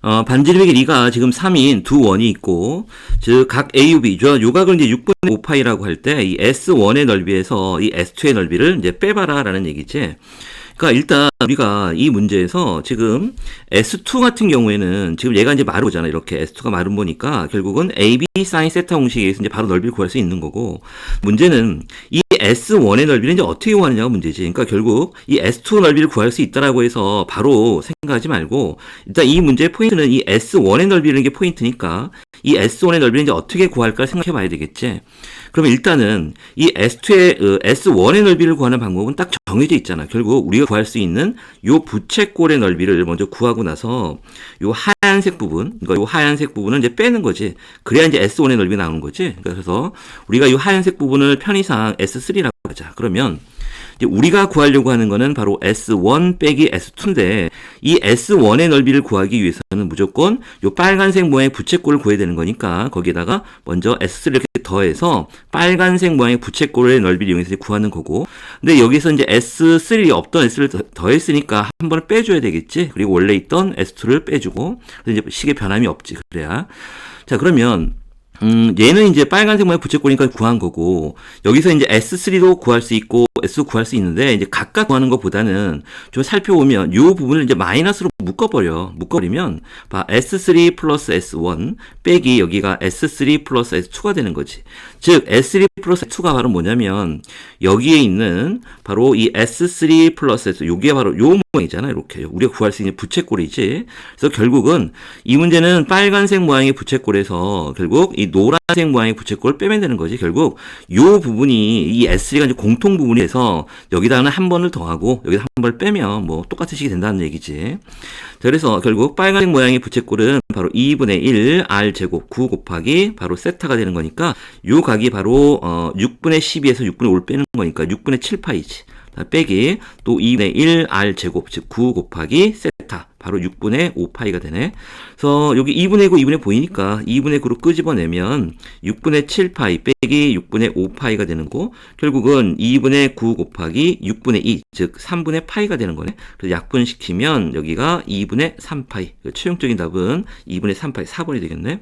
어, 반지름의 길이가 지금 3인 두 원이 있고, 즉, 각 AUB, 저 요각을 이제 6분의 5파이라고 할 때, 이 S1의 넓이에서 이 S2의 넓이를 이제 빼봐라 라는 얘기지. 그러니까 일단 우리가 이 문제에서 지금 S2 같은 경우에는 지금 얘가 이제 마르잖아. 이렇게 S2가 마른 보니까 결국은 AB 사인 세타 공식에 의해서 이제 바로 넓이를 구할 수 있는 거고 문제는 이 S1의 넓이는 이제 어떻게 구하느냐가 문제지. 그러니까 결국 이 S2 넓이를 구할 수 있다라고 해서 바로 생각하지 말고 일단 이 문제의 포인트는 이 S1의 넓이라는 게 포인트니까 이 S1의 넓이는 이제 어떻게 구할까 생각해 봐야 되겠지. 그러면 일단은 이 S2의 어, S1의 넓이를 구하는 방법은 딱 정해져 있잖아. 결국 우리가 구할 수 있는 요 부채꼴의 넓이를 먼저 구하고 나서 요 하얀색 부분, 그러니까 요 하얀색 부분은 이제 빼는 거지. 그래야 이제 S1의 넓이 나오는 거지. 그래서 우리가 요 하얀색 부분을 편의상 S3라고 하자. 그러면 우리가 구하려고 하는 거는 바로 S1 빼기 S2인데 이 S1의 넓이를 구하기 위해서는 무조건 요 빨간색 모양의 부채꼴을 구해야 되는 거니까 거기에다가 먼저 S3를 이렇게 더해서 빨간색 모양의 부채꼴의 넓이를 이용해서 구하는 거고. 근데 여기서 이제 S3이 없던 S를 더- 더했으니까 한 번을 빼줘야 되겠지? 그리고 원래 있던 S2를 빼주고. 그래서 이제 식의 변함이 없지 그래야. 자 그러면 음, 얘는 이제 빨간색 모양 부채꼴이니까 구한 거고, 여기서 이제 S3도 구할 수 있고, S 구할 수 있는데, 이제 각각 구하는 것보다는 좀 살펴보면, 요 부분을 이제 마이너스로 묶어버려. 묶어버리면, 봐, S3 플러스 S1 빼기 여기가 S3 플러스 S2가 되는 거지. 즉, S3 플러스 S2가 바로 뭐냐면, 여기에 있는 바로 이 S3 플러스 S, 요게 바로 요 모양이잖아, 이렇게. 우리가 구할 수 있는 부채꼴이지. 그래서 결국은 이 문제는 빨간색 모양의 부채꼴에서 결국 이 노란색 모양의 부채꼴을 빼면 되는 거지. 결국 요 부분이 이 S3가 이제 공통 부분이 돼서 여기다가는 한 번을 더하고 여기다 한 번을 빼면 뭐 똑같은 식이 된다는 얘기지. 자, 그래서 결국 빨간색 모양의 부채꼴은 바로 2분의 1 R 제곱 9 곱하기 바로 세타가 되는 거니까 요 각이 바로 어 6분의 12에서 6분의 5를 빼는 거니까 6분의 7파이지. 빼기 또 2분의 1 R 제곱 즉 9 곱하기 세타 바로 6분의 5파이가 되네. 그래서 여기 2분의 9, 2분의 보이니까 2분의 9로 끄집어내면 6분의 7파이 빼기 6분의 5파이가 되는 거 결국은 2분의 9 곱하기 6분의 2, 즉 3분의 파이가 되는 거네. 그래서 약분시키면 여기가 2분의 3파이. 최종적인 답은 2분의 3파이 4번이 되겠네.